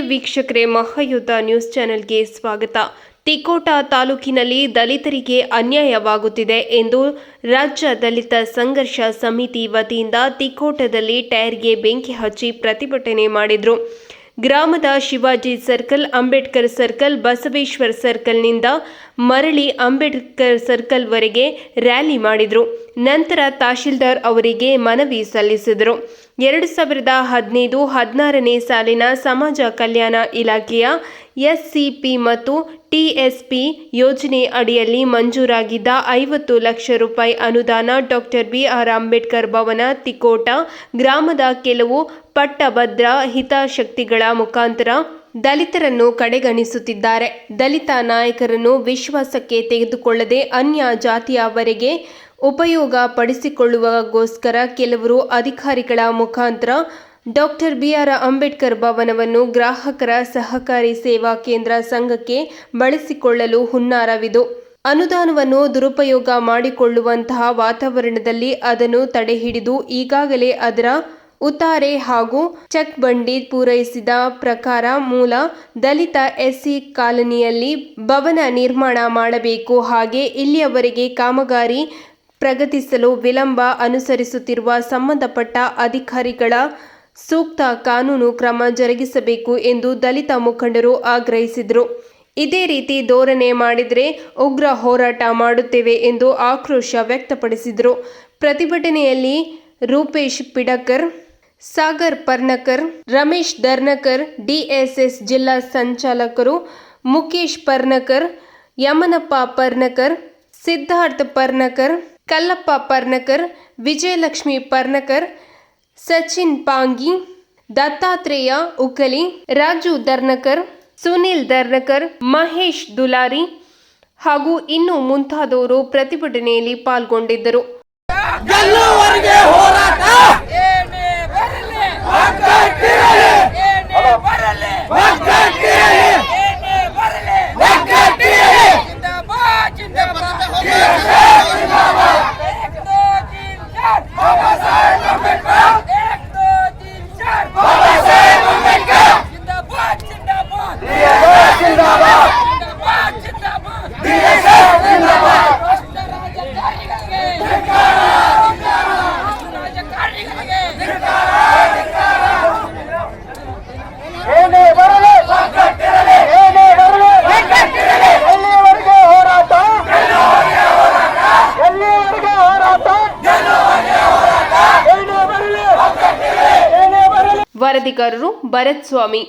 ವೀಕ್ಷಕರೇ, ಮಹಾಯುದ್ಧ ನ್ಯೂಸ್ ಚಾನೆಲ್ಗೆ ಸ್ವಾಗತ. ತಿಕೋಟ ತಾಲೂಕಿನಲ್ಲಿ ದಲಿತರಿಗೆ ಅನ್ಯಾಯವಾಗುತ್ತಿದೆ ಎಂದು ರಾಜ್ಯ ದಲಿತ ಸಂಘರ್ಷ ಸಮಿತಿ ವತಿಯಿಂದ ತಿಕೋಟದಲ್ಲಿ ಟೈರ್ಗೆ ಬೆಂಕಿ ಹಚ್ಚಿ ಪ್ರತಿಭಟನೆ ಮಾಡಿದರು. ಗ್ರಾಮದ ಶಿವಾಜಿ ಸರ್ಕಲ್, ಅಂಬೇಡ್ಕರ್ ಸರ್ಕಲ್, ಬಸವೇಶ್ವರ ಸರ್ಕಲ್ನಿಂದ ಮರಳಿ ಅಂಬೇಡ್ಕರ್ ಸರ್ಕಲ್ವರೆಗೆ ರ್ಯಾಲಿ ಮಾಡಿದರು. ನಂತರ ತಹಶೀಲ್ದಾರ್ ಅವರಿಗೆ ಮನವಿ ಸಲ್ಲಿಸಿದರು. ಎರಡು ಸಾವಿರದ ಹದಿನೈದು ಹದಿನಾರನೇ ಸಾಲಿನ ಸಮಾಜ ಕಲ್ಯಾಣ ಇಲಾಖೆಯ ಎಸ್ಸಿಪಿ ಮತ್ತು ಟಿಎಸ್ಪಿ ಯೋಜನೆ ಅಡಿಯಲ್ಲಿ ಮಂಜೂರಾಗಿದ್ದ ಐವತ್ತು ಲಕ್ಷ ರೂಪಾಯಿ ಅನುದಾನ doctor B R Ambedkar Bhavan, Tikota ಗ್ರಾಮದ ಕೆಲವು ಪಟ್ಟಭದ್ರ ಹಿತಾಸಕ್ತಿಗಳ ಮುಖಾಂತರ ದಲಿತರನ್ನು ಕಡೆಗಣಿಸುತ್ತಿದ್ದಾರೆ. ದಲಿತ ನಾಯಕರನ್ನು ವಿಶ್ವಾಸಕ್ಕೆ ತೆಗೆದುಕೊಳ್ಳದೆ ಅನ್ಯ ಜಾತಿಯವರೆಗೆ ಉಪಯೋಗ ಪಡಿಸಿಕೊಳ್ಳುವಗೋಸ್ಕರ ಕೆಲವರು ಅಧಿಕಾರಿಗಳ ಮುಖಾಂತರ ಡಾಕ್ಟರ್ ಬಿಆರ್ ಅಂಬೇಡ್ಕರ್ ಭವನವನ್ನು ಗ್ರಾಹಕರ ಸಹಕಾರಿ ಸೇವಾ ಕೇಂದ್ರ ಸಂಘಕ್ಕೆ ಬಳಸಿಕೊಳ್ಳಲು ಹುನ್ನಾರವಿದು. ಅನುದಾನವನ್ನು ದುರುಪಯೋಗ ಮಾಡಿಕೊಳ್ಳುವಂತಹ ವಾತಾವರಣದಲ್ಲಿ ಅದನ್ನು ತಡೆಹಿಡಿದು ಈಗಾಗಲೇ ಅದರ ಉತಾರೆ ಹಾಗೂ ಚೆಕ್ ಬಂಡಿ ಪೂರೈಸಿದ ಪ್ರಕಾರ ಮೂಲ ದಲಿತ ಎಸ್ಸಿ ಕಾಲನಿಯಲ್ಲಿ ಭವನ ನಿರ್ಮಾಣ ಮಾಡಬೇಕು. ಹಾಗೆ ಇಲ್ಲಿಯವರೆಗೆ ಕಾಮಗಾರಿ ಪ್ರಗತಿಸಲು ವಿಳಂಬ ಅನುಸರಿಸುತ್ತಿರುವ ಸಂಬಂಧಪಟ್ಟ ಅಧಿಕಾರಿಗಳ ಸೂಕ್ತ ಕಾನೂನು ಕ್ರಮ ಜರುಗಿಸಬೇಕು ಎಂದು ದಲಿತ ಮುಖಂಡರು ಆಗ್ರಹಿಸಿದರು. ಇದೇ ರೀತಿ ಧೋರಣೆ ಮಾಡಿದರೆ ಉಗ್ರ ಹೋರಾಟ ಮಾಡುತ್ತೇವೆ ಎಂದು ಆಕ್ರೋಶ ವ್ಯಕ್ತಪಡಿಸಿದರು. ಪ್ರತಿಭಟನೆಯಲ್ಲಿ ರೂಪೇಶ್ ಪಿಡಕರ್, ಸಾಗರ್ ಪರ್ನಕರ್ ರಮೇಶ್ ದರ್ನಕರ್ ಡಿಎಸ್ಎಸ್ ಜಿಲ್ಲಾ ಸಂಚಾಲಕರು ಮುಖೇಶ್ ಪರ್ನಕರ್ ಯಮನಪ್ಪ ಪರ್ನಕರ್ ಸಿದ್ಧಾರ್ಥ ಪರ್ನಕರ್ ಕಲ್ಲಪ್ಪ ಪರ್ನಕರ್ ವಿಜಯಲಕ್ಷ್ಮಿ ಪರ್ನಕರ್ ಸಚಿನ್ ಪಾಂಗಿ ದತ್ತಾತ್ರೇಯ ಉಕಲಿ ರಾಜು ದರ್ನಕರ್ ಸುನಿಲ್ ದರ್ನಕರ್ ಮಹೇಶ್ ದುಲಾರಿ ಹಾಗೂ ಇನ್ನು ಮುಂತಾದವರು ಪ್ರತಿಭಟನೆಯಲ್ಲಿ ಪಾಲ್ಗೊಂಡಿದ್ದರು. ಗೆಲ್ಲುವರೆಗೆ ಹೋರಾಟ? ಏನೇ ವರದಿಗಾರರು ಭರತ್ ಸ್ವಾಮಿ